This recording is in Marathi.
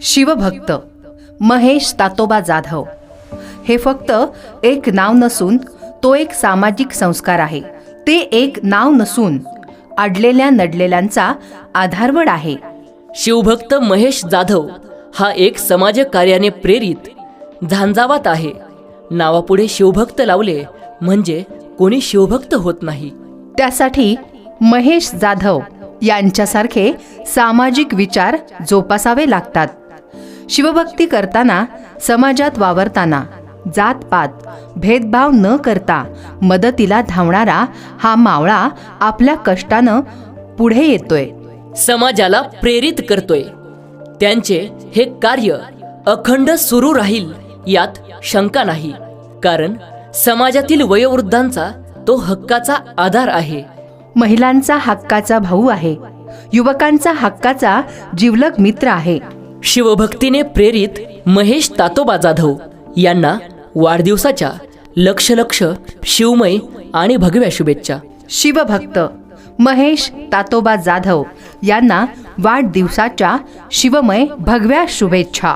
शिवभक्त महेश तातोबा जाधव. हे फक्त एक नाव नसून तो एक सामाजिक संस्कार आहे. ते एक नाव नसून अडलेल्या नडलेल्यांचा आधारवड आहे. शिवभक्त महेश जाधव हा एक समाजकार्याने प्रेरित झांजावात आहे. नावापुढे शिवभक्त लावले म्हणजे कोणी शिवभक्त होत नाही. त्यासाठी महेश जाधव यांच्यासारखे सामाजिक विचार जोपासावे लागतात. शिवभक्ती करताना समाजात वावरताना जातपात भेदभाव न करता मदतीला धावणारा हा मावळा आपल्या कष्टानं पुढे येतोय. समाजाला प्रेरित करतोय. त्यांचे हे कार्य अखंड सुरू राहील यात शंका नाही. कारण समाजातील वयोवृद्धांचा तो हक्काचा आधार आहे. महिलांचा हक्काचा भाऊ आहे. युवकांचा हक्काचा जिवलग मित्र आहे. शिवभक्तीने प्रेरित महेश तातोबा जाधव यांना वाढदिवसाच्या लक्ष लक्ष शिवमय आणि भगव्या शुभेच्छा. शिवभक्त महेश तातोबा जाधव यांना वाढदिवसाच्या शिवमय भगव्या शुभेच्छा.